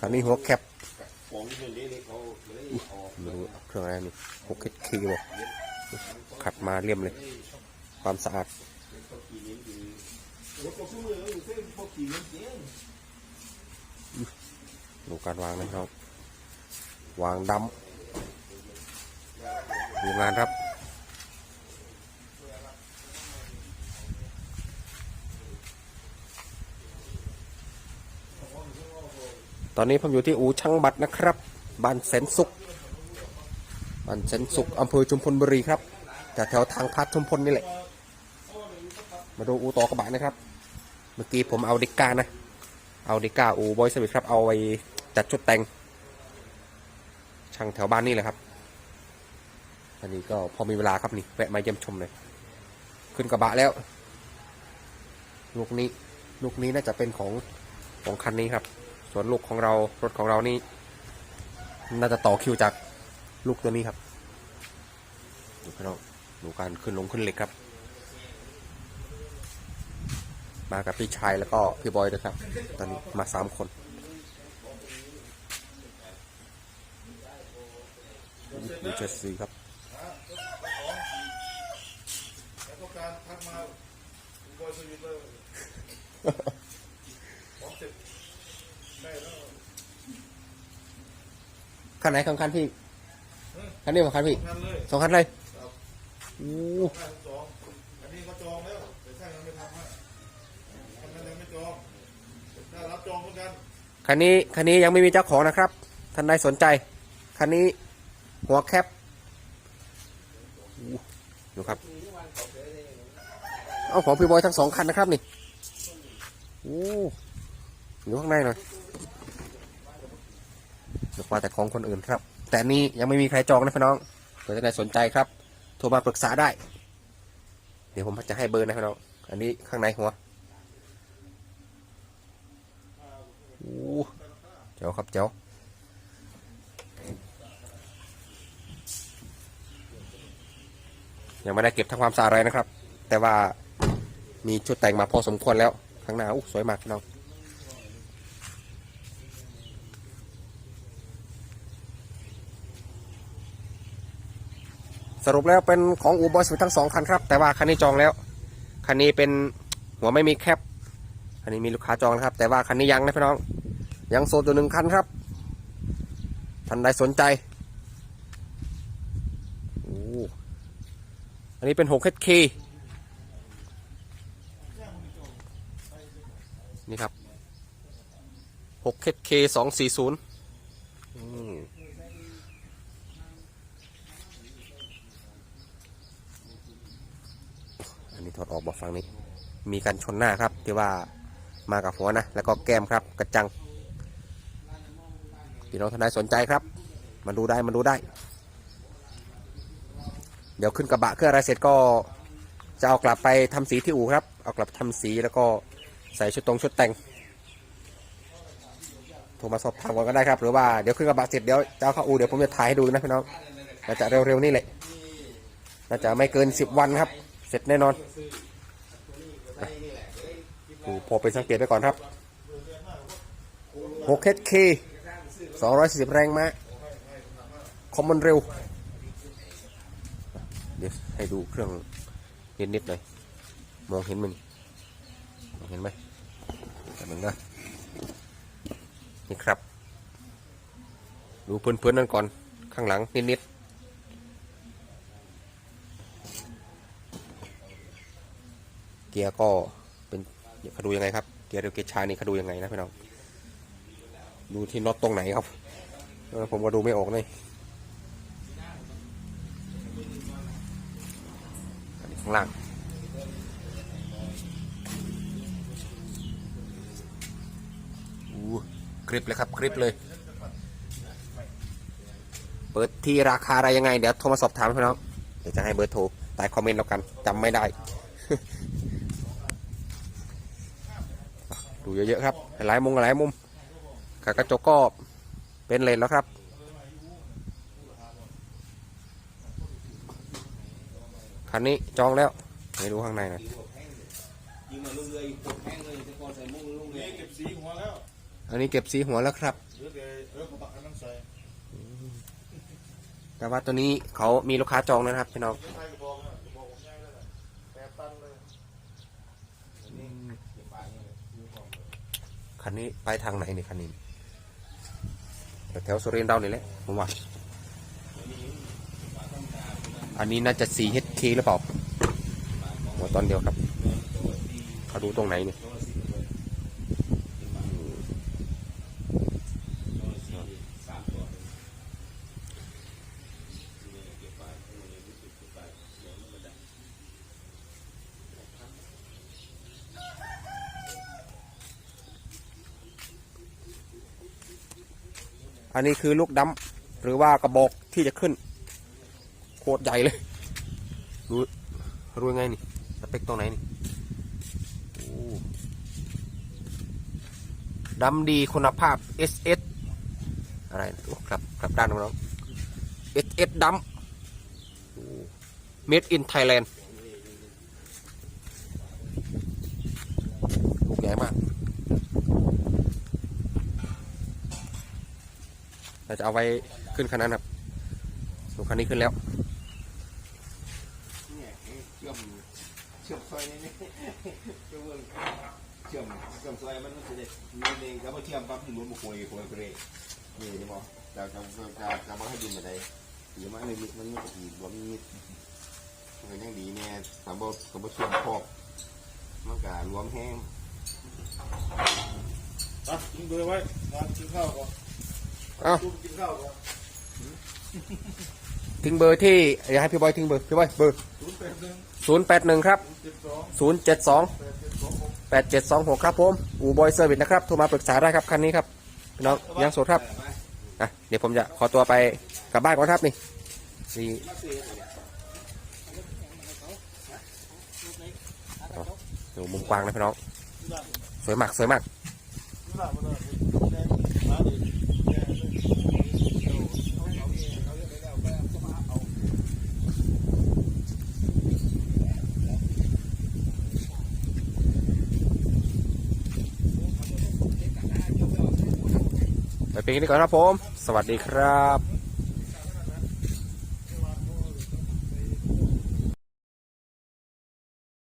อันนี้หัวแคปดูเครื่องอะไรนี่หกเอ็ดคีบอกขัดมาเรียมเลย ความสะอาดดูการวางนะครับ วางดำดูงานครับ ตอนนี้ผมอยู่ที่อู่ช่างบัตรนะครับ บ้านแสนสุข บ้านแสนสุขอำเภอชุมพลบุรีครับแต่แถวทางพัดชุมพลนี่แหละ มาดูอู่ต่อกระบะนะครับ เมื่อกี้ผมเอาดิก้านะ เอาดิก้าอูบอยสวิตครับ เอาไว้จัดชุดแต่ง ช่างแถวบ้านนี่แหละครับ อันนี้ก็พอมีเวลาครับนี่แวะมาเยี่ยมชมเลย ขึ้นกระบะแล้ว ลูกนี้ ลูกนี้น่าจะเป็นของของคันนี้ครับ ส่วนลูกของเรารถของเรานี่น่าจะต่อคิวจากลูกตัวนี้ครับดูพี่น้องดูการขึ้นลงขึ้นเหล็กครับ มากับพี่ชายแล้วก็พี่บอยด้วยครับ ตอนนี้มาสามคนดูเจ็ดสีครับ คันไหนของคันพี่ คันนี้ของคันพี่ทำงานเลยสองคันเลยโอ้ห้าสิบสองอันนี้ก็จองแล้วแต่ช่างยังไม่ทำฮะอันนั้นยังไม่จองถ้ารับจองเหมือนกัน คันนี้คันนี้ยังไม่มีเจ้าของนะครับ ท่านใดสนใจ คันนี้หัวแคปโอ้ดูครับ เอาของพี่บอยทั้งสองคันนะครับนี่ โอ้อยู่ข้างในหน่อย นึกว่าแต่ของคนอื่นครับ แต่นนี้ยังไม่มีใครจองนะพี่น้องเผื่อท่านใดสนใจครับโทรมาปรึกษาได้ เดี๋ยวผมจะให้เบอร์นะพี่น้องอันนี้ข้างในหัวโอ้เจ๋วครับเจ๋วยังไม่ได้เก็บทำความสะอาดอะไรนะครับ แต่ว่ามีชุดแต่งมาพอสมควรแล้ว ข้างหน้าอู้สวยมากพี่น้อง สรุปแล้วเป็นของอูบอสทั้งสองคันครับ แต่ว่าคันนี้จองแล้ว คันนี้เป็นหัวไม่มีแคปคันนี้มีลูกค้าจองนะครับ แต่ว่าคันนี้ยังนะพี่น้อง ยังโซนตัวหนึ่งคันครับท่านใดสนใจโอ้อันนี้เป็น6 HK นี่ครับ6 HK 240อืม อันนี้ ถอดออกบอกฟังนี้ มีกันชนหน้าครับ ที่ว่ามากับหัวนะ แล้วก็แก้มครับ กระจังพี่น้องท่านใดสนใจครับมาดูได้มาดูได้ เดี๋ยวขึ้นกระบะเครื่องอะไรเสร็จก็จะเอากลับไปทำสีที่อู่ครับ เอากลับทำสีแล้วก็ใส่ชุดตรงชุดแต่งโทรมาสอบถามก่อนก็ได้ครับ หรือว่าเดี๋ยวขึ้นกระบะเสร็จเดี๋ยวจะเอาเข้าอู่เดี๋ยวผมจะถ่ายให้ดูนะพี่น้องน่าจะเร็วๆนี่แหละน่าจะไม่เกินสิบวันครับ ร็จแน่นอนดูพอเป็นสังเกตไว้ก่อนครับ 6 HK 240 แรงม้าคอมมอนเร็ว เดี๋ยวให้ดูเครื่องนิดๆหน่อย มองเห็นมันมองเห็นไหมแต่มันก็นี่ครับ ดูเพื่อนๆนั่นก่อน ข้างหลังนิดๆ กียร์ก็เป็นเขาดูยังไงครับเกียร์เร็วเกียร์ช้านี่เขาดูยังไงนะพี่น้องดูที่น็อตตรงไหนครับผมก็ดูไม่ออกเลยข้างล่างอู้คลิปเลยครับคลิปเลย เปิดที่ราคาอะไรยังไง เดี๋ยวโทรมาสอบถามพี่น้องเดี๋ยวจะให้เบอร์โทรใต้คอมเมนต์แล้วกันจำไม่ได้ ดูเยอะๆครับ หลายมุมหลายมุมขากระจกก็เป็นเลนแล้วครับคันนี้จองแล้วให้ดูข้างในนะอันนี้เก็บสีหัวแล้วครับแต่ว่าตัวนี้เขามีลูกค้าจองนะครับพี่น้อง คันนี้ไปทางไหนนี่คันนี้แถวสุรินทร์เรานี่ยแหละผมว่าอันนี้น่าจะ 4HK หรือเปล่าหัวตอนเดียวครับเขาดูตรงไหนเนี่ยยิงมาตัวละสี่สามตัวเลยนี่เก็บปลาตัวนี้รู้สึกเก็บปลาเดี๋ยวมันก็ได้ อันนี้คือลูกดำหรือว่ากระบอกที่จะขึ้นโคตรใหญ่เลยรู้รู้ยังไงนี่สเปคตรงไหนนี่โอ้ดำดีคุณภาพ SS อะไรโอ้ครับครับด้านน้อง SS ดำโอ้ Made in Thailand ลูกใหญ่มาก เราจะเอาไว้ขึ้นคันนั้นครับดูคันนี้ขึ้นแล้วเชื่อมเชื่อมซอยนี่เชื่อมเชื่อมเชื่อมซอยมันจะได้มีเองแล้วพอเชื่อมปั๊บมันหมุนมาคุยคุยกันเลยนี่นี่บอกจะจะจะจะมาให้ดินอะไรหรือมาในมิดมันไม่ดีรวมมิดมันยังดีเนี่ยสามบสามบเชื่อมพอกมันก็รวมแห้งอะทิ้งเบอร์ไว้งานกินข้าวก่อน เอาทิ้งเบอร์ที่อยากให้พี่บอยทิ้งเบอร์พี่บอยเบอร์ศูนย์แปดหนึ่งครับศูนย์เจ็ดสองแปดเจ็ดสองหกครับผมอูบอยเซอร์วิสนะครับโทรมาปรึกษาได้ครับคันนี้ครับพี่น้องยังโสดครับอะเดี๋ยวผมจะขอตัวไปกลับบ้านก่อนครับนี่นี่ดูมุมกว้างนะพี่น้อง สวยมาก สวยมาก เป็นกันดีกว่อนครับผม สวัสดีครับ